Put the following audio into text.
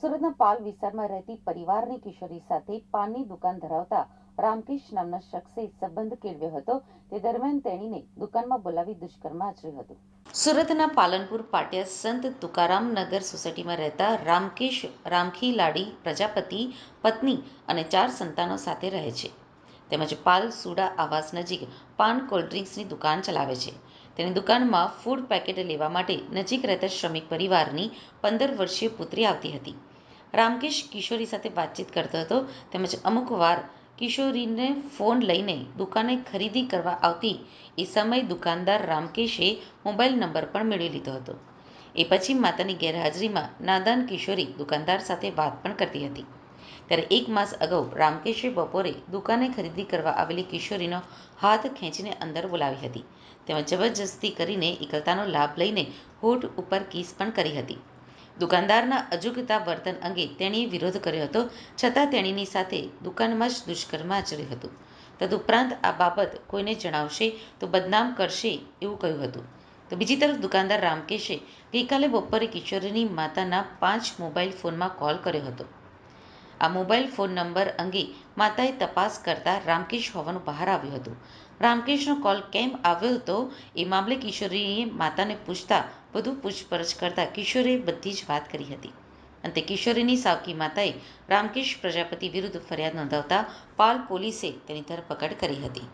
સુરતના પાલ વિસ્તારમાં રહેતી પરિવારની કિશોરી સાથે પાનની દુકાન ધરાવતા રામકૃષ્ણ નામના શખ્સે સંબંધ કેળવ્યો હતો. તે દરમિયાન તેણીને દુકાનમાં બોલાવી દુષ્કર્મ આચર્યું હતું. સુરતના પાલનપુર પાટિયા સંત તુકારામ નગર સોસાયટીમાં રહેતા રામકેશ, રામખી લાડી, પ્રજાપતિ, પત્ની અને ચાર સંતાનો સાથે રહે છે. તેમજ પાલ સુડા આવાસ નજીક પાન કોલ્ડ્રિંક્સની દુકાન ચલાવે છે. તેની દુકાનમાં ફૂડ પેકેટ લેવા માટે નજીક રહેતા શ્રમિક પરિવારની પંદર વર્ષીય પુત્રી આવતી હતી. રામકેશ કિશોરી સાથે વાતચીત કરતો હતો તેમજ અમુક વાર કિશોરીને ફોન લઈને દુકાને ખરીદી કરવા આવતી એ સમયે દુકાનદાર રામકેશે મોબાઈલ નંબર પણ મેળવી લીધો હતો. એ પછી માતાની ગેરહાજરીમાં નાદાન કિશોરી દુકાનદાર સાથે વાત પણ કરતી હતી. ત્યારે એક માસ અગાઉ રામકેશે બપોરે દુકાને ખરીદી કરવા આવેલી કિશોરીનો હાથ ખેંચીને અંદર બોલાવી હતી. તેમાં જબરજસ્તી કરીને એકલતાનો લાભ લઈને હોઠ ઉપર કિસ પણ કરી હતી. દુકાનદારના અજુગતા વર્તન અંગે તેણીએ વિરોધ કર્યો હતો, છતાં તેણીની સાથે દુકાનમાં જ દુષ્કર્મ આચર્યું હતું. તદુપરાંત આ બાબત કોઈને જણાવશે તો બદનામ કરશે એવું કહ્યું હતું. તો બીજી તરફ દુકાનદાર રામકેશે ગઈકાલે બપોરે કિશોરીની માતાના પાંચ મોબાઈલ ફોનમાં કોલ કર્યો હતો. આ મોબાઈલ ફોન નંબર અંગે માતાએ તપાસ કરતા રામકેશ હોવાનું બહાર આવ્યું હતું. રામકેશનો કોલ કેમ આવ્યો હતો એ મામલે કિશોરીએ માતાને પૂછતા વધુ પૂછપરછ કરતા કિશોરીએ બધી જ વાત કરી હતી. અંતે કિશોરીની સાવકી માતાએ રામકેશ પ્રજાપતિ વિરુદ્ધ ફરિયાદ નોંધાવતા પાલ પોલીસે તેની ધરપકડ કરી હતી.